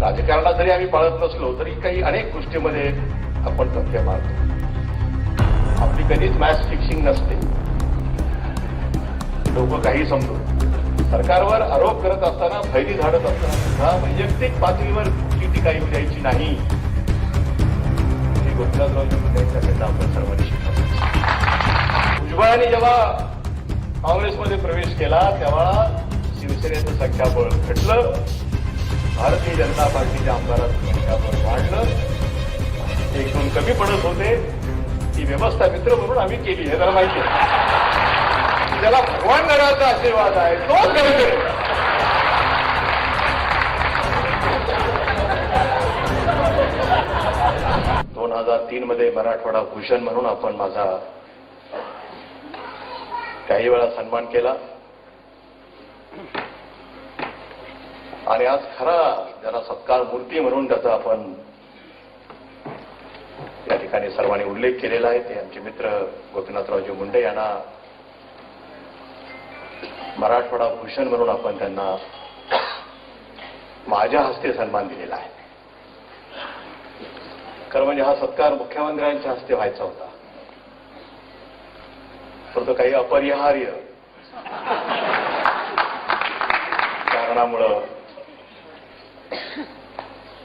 राजकारणात जरी आम्ही पाळत नसलो तरी काही अनेक गोष्टीमध्ये आपण तथ्य मारतो. आपली कधीच मॅच फिक्सिंग नसते. लोक काही समजू सरकारवर आरोप करत असताना फैरी झाडत असताना सुद्धा वैयक्तिक पातळीवर कुठली टीका येऊ द्यायची नाही. हे आपण सर्वांनी शिकलो भुजबळांनी जेव्हा काँग्रेसमध्ये प्रवेश केला तेव्हा शिवसेनेचं संख्याबळ घटलं. भारतीय जनता पार्टीच्या आमदारांचं संख्याबळ वाढलं. एक दोन कमी पडत होते. ती व्यवस्था मित्र म्हणून आम्ही केली हे त्याला माहिती आहे. त्याला भगवान गडाचा आशीर्वाद आहे तो करते दोन हजार तीन मध्ये मराठवाडा भूषण म्हणून आपण माझा काही वेळा सन्मान केला. आणि आज खरा ज्याला सत्कार मूर्ती म्हणून त्याचा आपण या ठिकाणी सर्वांनी उल्लेख केलेला आहे. ते आमचे मित्र गोपीनाथरावजी मुंडे यांना मराठवाडा भूषण म्हणून आपण त्यांना माझ्या हस्ते सन्मान दिलेला आहे. खरं म्हणजे हा सत्कार मुख्यमंत्र्यांच्या हस्ते व्हायचा होता. परंतु काही अपरिहार्य कारणामुळं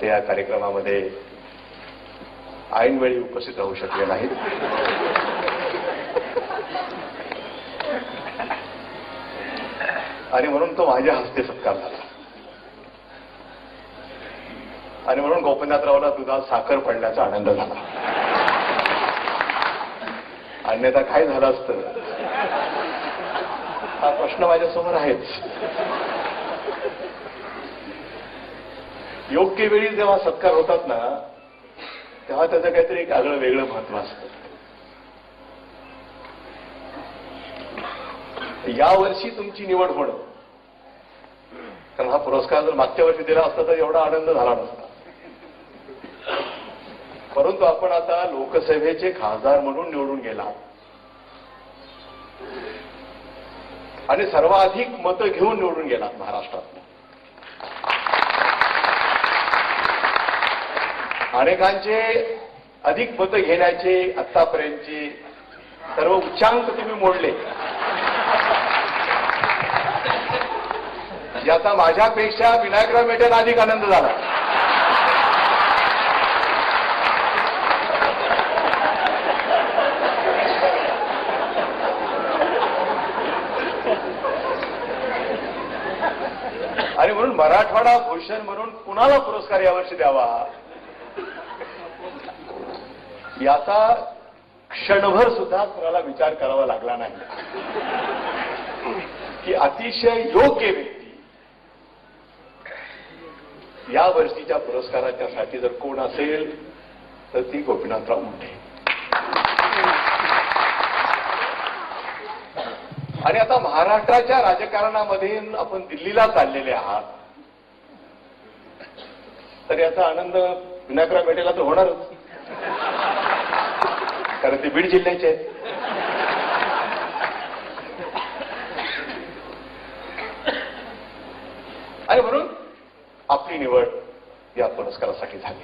ते या कार्यक्रमामध्ये ऐनवेळी उपस्थित राहू शकले नाहीत. आणि म्हणून तो माझ्या हस्ते सत्कार झाला. आणि म्हणून गोपीनाथरावला दुधात साखर पडण्याचा आनंद झाला. अन्यथा काय झालं असतं? हा प्रश्न माझ्यासमोर आहेच. योग्य वेळी जेव्हा सत्कार होतात ना तेव्हा त्याचं काहीतरी एक आगळं वेगळं महत्त्व असतं. यावर्षी तुमची निवड होणं कारण हा पुरस्कार जर मागच्या वर्षी दिला असता तर एवढा आनंद झाला नसता. परंतु आपण आता लोकसभेचे खासदार म्हणून निवडून गेला आणि सर्वाधिक मतं घेऊन निवडून गेलात महाराष्ट्रात अनेकांचे अधिक मतं घेण्याचे आत्तापर्यंतचे सर्व उच्चांक तुम्ही मोडले. याचा माझ्यापेक्षा विनायकराव मेटेला अधिक आनंद झाला. आणि म्हणून मराठवाडा भूषण म्हणून कुणाला पुरस्कार यावर्षी द्यावा? याचा क्षणभर सुद्धा कुणाला विचार करावा लागला नाही. की अतिशय योग्य व्यक्ती या वर्षीच्या पुरस्काराच्या साठी जर कोण असेल तर ती गोपीनाथराव मुंडे आणि आता महाराष्ट्राच्या राजकारणामध्ये आपण दिल्लीला चाललेले आहात तर याचा आनंद विनायकराव भेटेला तर होणारच. कारण ते बीड जिल्ह्याचे आहेत. आणि म्हणून आपली निवड या पुरस्कारासाठी झाली.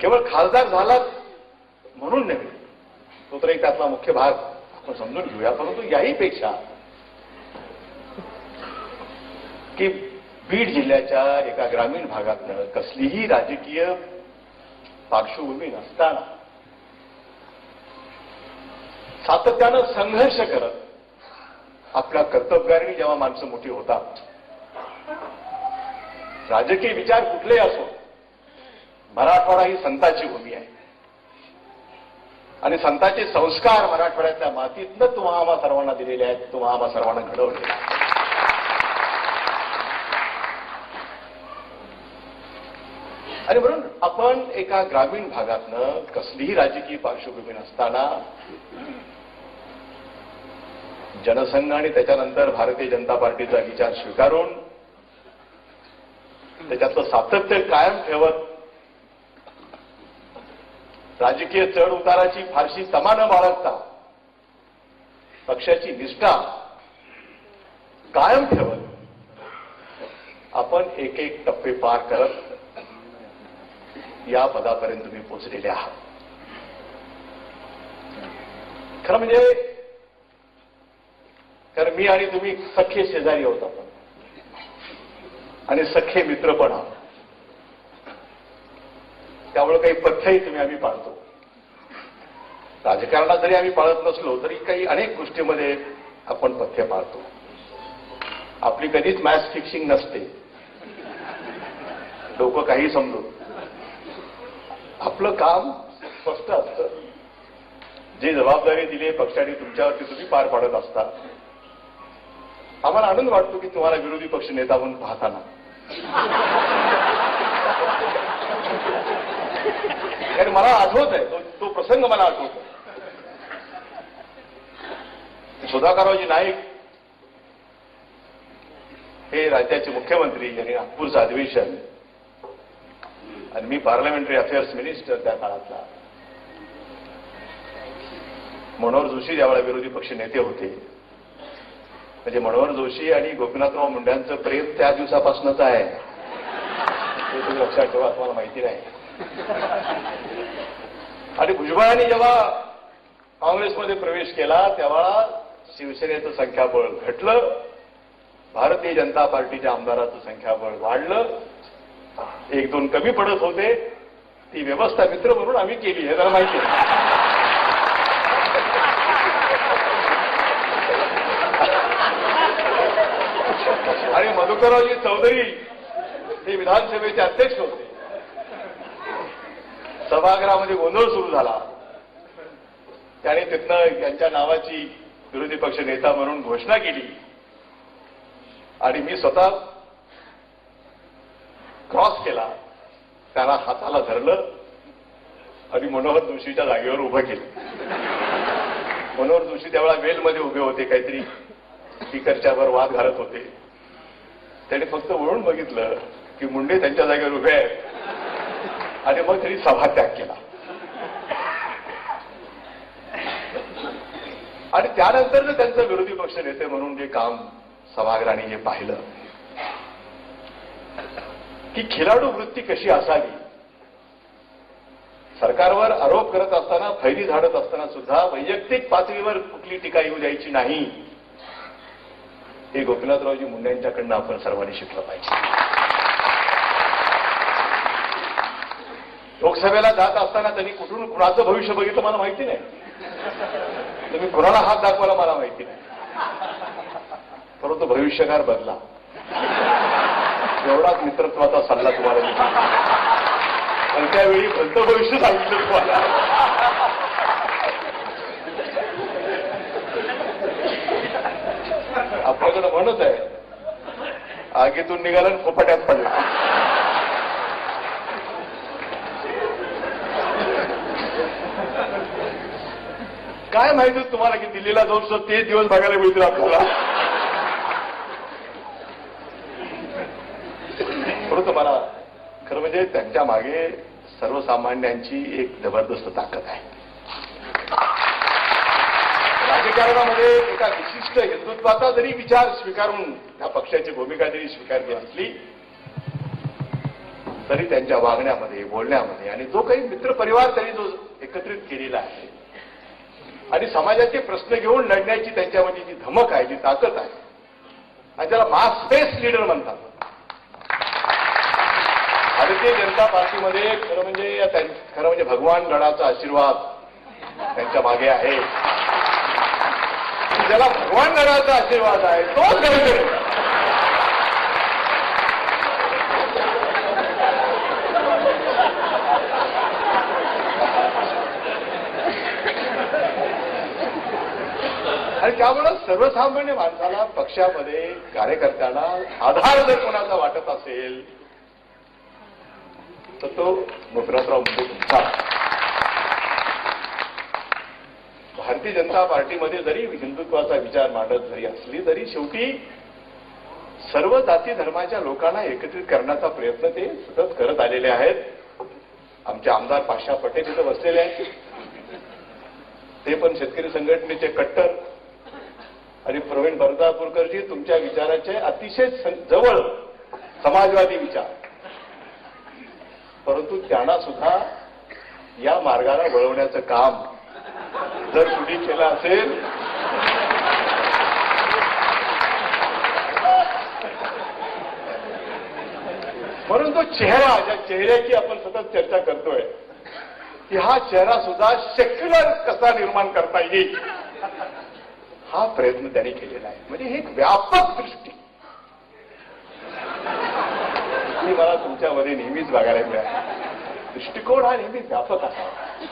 केवळ खासदार झालाच म्हणून नव्हे तो तर एक त्यातला मुख्य भाग. आपण समजून घेऊया परंतु याही पेक्षा की बीड जिल्ह्याच्या एका ग्रामीण भागातनं कसलीही राजकीय पार्श्वभूमी नसताना सातत्यानं संघर्ष करत आपल्या कर्तव्याने जेव्हा माणसं मोठी होतात राजकीय विचार कुठलेही असो मराठवाडा ही संताची भूमी आहे. आणि संतांचे संस्कार मराठवाड्यातल्या मातीतनं तुम्हा आम्हा सर्वांना दिलेले आहेत तुम्हा आम्हा सर्वांना घडवले आणि म्हणून आपण एका ग्रामीण भागातनं कसलीही राजकीय पार्श्वभूमी नसताना जनसंघ आणि त्याच्यानंतर भारतीय जनता पार्टीचा विचार स्वीकारून त्याच्यातलं सातत्य कायम ठेवत राजकीय चढ उताराची फारशी तमा न बाळगता पक्षाची निष्ठा कायम ठेवत आपण एक एक टप्पे पार करत या पदापर्यंत तुम्ही पोहोचलेले आहात. खरं म्हणजे कारण मी आणि तुम्ही सख्खे शेजारी होत आपण. आणि सख्खे मित्र पण आहोत. त्यामुळे काही पथ्यही तुम्ही आम्ही पाळतो. राजकारणात जरी आम्ही पाळत नसलो तरी काही अनेक गोष्टीमध्ये आपण पथ्य पाळतो. आपली कधीच मॅच फिक्सिंग नसते. लोक काही समजू आपलं काम स्पष्ट असतं. जी जबाबदारी दिली पक्षाने तुमच्यावरती तुम्ही पार पाडत असता. आम्हाला आनंद वाटतो की तुम्हाला विरोधी पक्ष नेता म्हणून पाहताना. कारण मला आठवत आहे तो, तो प्रसंग मला आठवत सुधाकररावजी नाईक हे राज्याचे मुख्यमंत्री यांनी नागपूरचं अधिवेशन. आणि मी पार्लमेंटरी अफेअर्स मिनिस्टर त्या काळातला. मनोहर जोशी ज्यावेळेला विरोधी पक्ष नेते होते म्हणजे मनोहर जोशी आणि गोपीनाथराव मुंड्यांचं प्रेम त्या दिवसापासूनच आहे. हे तुम्ही लक्षात ठेवा तुम्हाला माहिती नाही. आणि भुजबळांनी जेव्हा काँग्रेसमध्ये प्रवेश केला तेव्हा शिवसेनेचं संख्याबळ घटलं भारतीय जनता पार्टीच्या आमदाराचं संख्याबळ वाढलं. एक दोन कमी पडत होते. ती व्यवस्था मित्र म्हणून आम्ही केली हे जरा माहिती आणि मधुकररावजी चौधरी हे विधानसभेचे अध्यक्ष होते. सभागृहामध्ये गोंधळ सुरू झाला. त्याने तिथनं यांच्या नावाची विरोधी पक्ष नेता म्हणून घोषणा केली. आणि मी स्वतः क्रॉस केला. त्याला हाताला धरलं आणि मनोहर जोशीच्या जागेवर उभं केलं. मनोहर जोशी त्यावेळा वेलमध्ये उभे होते काहीतरी स्पीकरच्यावर वाद घालत होते. त्याने फक्त वळून बघितलं की मुंडे त्यांच्या जागेवर उभे आहेत. आणि मग त्यांनी सभात्याग केला. आणि त्यानंतर त्यांचं विरोधी पक्ष नेते म्हणून जे काम सभागृहाने जे पाहिलं की खिलाडू वृत्ती कशी असावी? सरकारवर आरोप करत असताना फैरी झाडत असताना सुद्धा वैयक्तिक पातळीवर कुठली टीका येऊ द्यायची नाही. हे गोपीनाथरावजी मुंडे यांच्याकडनं आपण सर्वांनी शिकलं पाहिजे. लोकसभेला जात असताना त्यांनी कुठून कुणाचं भविष्य बघितलं मला माहिती नाही. तुम्ही कुणाला हात दाखवायला मला माहिती नाही. परंतु भविष्यकार बदला. एवढाच मित्रत्वाचा सल्ला तुम्हाला पण त्यावेळी भलतं भविष्य सांगितलं तुम्हाला. माझं म्हणत आहे. आगीतून निघाला आणि फोपाट्यात पडला. काय माहिती तुम्हाला की दिल्लीला जाऊन सुद्धा तेच दिवस बघायला मिळतील आपल्याला? परंतु मला खरं म्हणजे त्यांच्या मागे सर्वसामान्यांची एक जबरदस्त ताकद आहे. राजकारणामध्ये एका विशिष्ट हिंदुत्वाचा जरी विचार स्वीकारून त्या पक्षाची भूमिका जरी स्वीकारली असली तरी त्यांच्या वागण्यामध्ये बोलण्यामध्ये आणि जो काही मित्रपरिवार त्यांनी जो एकत्रित केलेला आहे आणि समाजाचे प्रश्न घेऊन लढण्याची त्यांच्यामध्ये जी धमक आहे जी ताकद आहे आणि त्याला मास स्पेस लीडर म्हणतात. भारतीय जनता पार्टीमध्ये खरं म्हणजे खरं म्हणजे भगवान गणाचा आशीर्वाद त्यांच्या मागे आहे. ज्याला भगवान गणाचा आशीर्वाद आहे तो खरं आणि त्यामुळं सर्वसामान्य माणसाला पक्षामध्ये कार्यकर्त्याला आधार जर कोणाचा वाटत असेल तर तो गोपीनाथराव म्हणजे तुमचा. भारतीय जनता पार्टीमध्ये जरी हिंदुत्वाचा विचार मांडत जरी असली तरी शेवटी सर्व जाती धर्माच्या लोकांना एकत्रित करण्याचा प्रयत्न ते सतत करत आलेले आहेत. आमचे आमदार पाशा पटेल इथं बसलेले आहेत. ते पण शेतकरी संघटनेचे कट्टर. आणि प्रवीण बरदापूरकरजी तुमच्या विचाराचे अतिशय जवळ समाजवादी विचार. परंतु त्यांना सुद्धा या मार्गाला वळवण्याचं काम जर कुणी केला असेल. म्हणून तो चेहरा ज्या चेहऱ्याची आपण सतत चर्चा करतोय की हा चेहरा सुद्धा सेक्युलर कसा निर्माण करता येईल? हा प्रयत्न त्यांनी केलेला आहे. म्हणजे ही एक व्यापक दृष्टी. मला तुमच्यामध्ये नेहमीच बघायला मिळाली. दृष्टिकोन हा नेहमी व्यापक असावा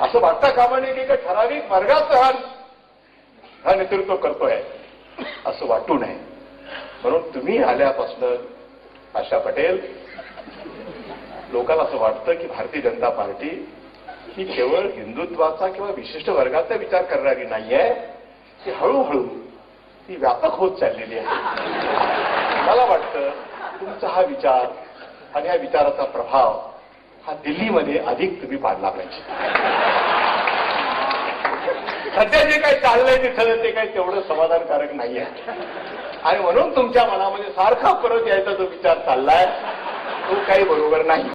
असं वाटता कामा नये की एका ठराविक वर्गाचं हा हा नेतृत्व करतोय? असं वाटू नये. म्हणून तुम्ही आल्यापासून आशा पटेल लोकांना असं वाटतं की भारतीय जनता पार्टी ही केवळ हिंदुत्वाचा किंवा विशिष्ट वर्गाचा विचार करणारी नाहीये ती हळूहळू ती व्यापक होत चाललेली आहे. मला वाटतं तुमचा हा विचार आणि या विचाराचा प्रभाव हा दिल्लीमध्ये अधिक तुम्ही पाडला पाहिजे सध्या जे काही चाललंय तिथं ते काही तेवढं समाधानकारक नाही आहे आणि म्हणून तुमच्या मनामध्ये सारखा परत यायचा जो विचार चाललाय तो काही बरोबर नाही.